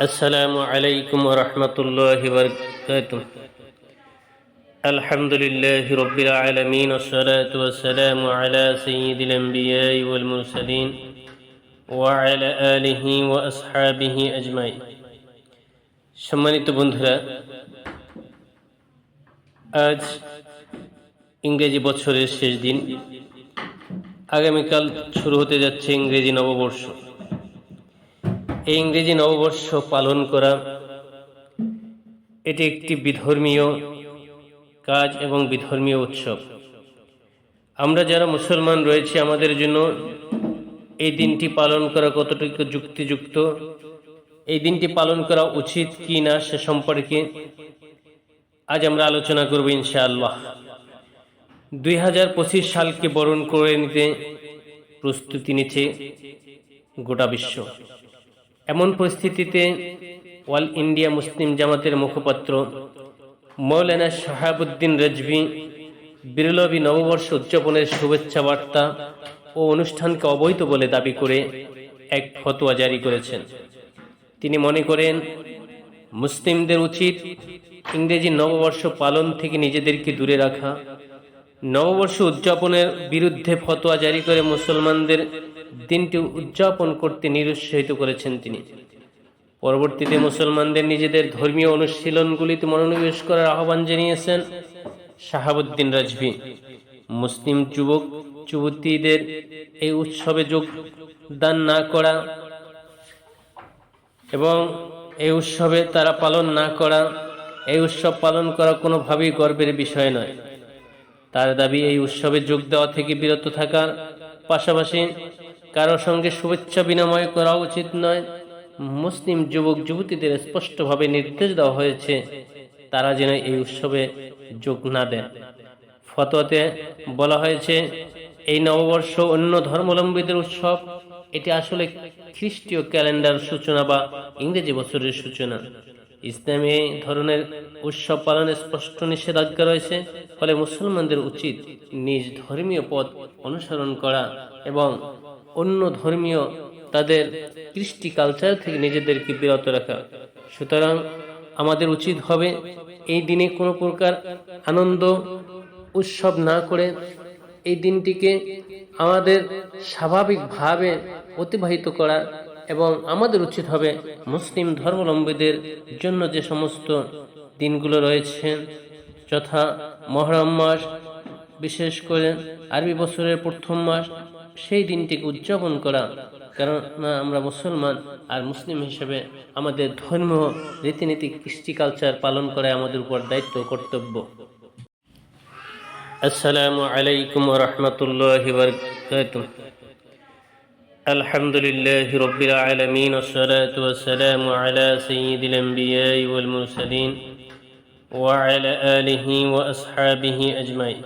السلام عليكم ورحمة الله وبركاته الحمد لله رب العالمين والصلاة والسلام على سيد الأنبياء والمرسلين وعلى آله وأصحابه أجمعين সম্মানিত বন্ধুরা আজ ইংরেজি বছরের শেষ দিন আগামীকাল শুরু হতে যাচ্ছে ইংরেজি নববর্ষ এই ইংরেজি নববর্ষ পালন করা। এটি একটি বিধর্মীয় কাজ এবং বিধর্মীয় উৎসব। আমরা যারা মুসলমান রয়েছে, আমাদের জন্য এই দিনটি পালন করা কতটুকু যুক্তিযুক্ত? এই দিনটি পালন করা উচিত কি না সে সম্পর্কে আজ আমরা আলোচনা করব ইনশাআল্লাহ। দুই হাজার পঁচিশ সালকে বরণ করে নিতে প্রস্তুতি নিচ্ছে গোটা বিশ্ব। এমন পরিস্থিতিতে অল ইন্ডিয়া মুসলিম জামাতের মুখপাত্র মৌলানা শাহাবুদ্দিন রেজভি বিরলবী নববর্ষ উদযাপনের শুভেচ্ছা বার্তা ও অনুষ্ঠানকে অবৈধ বলে দাবি করে এক ফতোয়া জারি করেছেন। তিনি মনে করেন, মুসলিমদের উচিত ইংরেজি নববর্ষ পালন থেকে নিজেদেরকে দূরে রাখা। নববর্ষ উদযাপনের বিরুদ্ধে ফতোয়া জারি করে মুসলমানদের দিনটি উদযাপন করতে নিরুৎসাহিত করেছেন তিনি। পরবর্তীতে মুসলমানদের নিজেদের ধর্মীয় অনুশীলনগুলিতে মনোনিবেশ করার আহ্বান জানিয়েছেন শাহাবুদ্দিন রাজভি। মুসলিম যুবক, যুবতীদের এই উৎসবে যোগদান না করা এবং এই উৎসবে তারা পালন না করা, এই উৎসব পালন করা কোনোভাবেই গর্বের বিষয় নয়। তার দাবি, এই উৎসবে যোগ দেওয়া থেকে বিরত থাকার পাশাপাশি কারও সঙ্গে শুভেচ্ছা বিনিময় করা উচিত নয়। মুসলিম যুবক, যুবতীদের স্পষ্টভাবে নির্দেশ দেওয়া হয়েছে, তারা যেন এই উৎসবে যোগ না দেন। ফতোয়াতে বলা হয়েছে, এই নববর্ষ অন্য ধর্মাবলম্বীদের উৎসব, এটি আসলে খ্রিস্টীয় ক্যালেন্ডার সূচনা বা ইংরেজি বছরের সূচনা। ইসলামে এই ধরনের উৎসব পালনে স্পষ্ট নিষেধাজ্ঞা রয়েছে, ফলে মুসলমানদের উচিত নিজ ধর্মীয় পথ অনুসরণ করা এবং অন্য ধর্মীয় তাদের কৃষ্টি কালচার থেকে নিজেদেরকে বিরত রাখা। সুতরাং আমাদের উচিত হবে এই দিনে কোনো প্রকার আনন্দ, উৎসব না করে এই দিনটিকে আমাদের স্বাভাবিকভাবে অতিবাহিত করা এবং আমাদের উচিত হবে মুসলিম ধর্মাবলম্বীদের জন্য যে সমস্ত দিনগুলো রয়েছে, যথা মহরম মাস, বিশেষ করে আরবি বছরের প্রথম মাস সেই দিনটিকে উদযাপন করা কারণ আমরা মুসলমান আর মুসলিম হিসেবে আমাদের ধর্মীয় রীতিনীতি কৃষ্টি কালচার পালন করা আমাদের উপর দায়িত্ব কর্তব্য السلام عليكم ورحمة الله وبركاته الحمد لله رب العالمين والصلاة والسلام على سيد الأنبياء والمرسلين وعلى آله وأصحابه أجمعين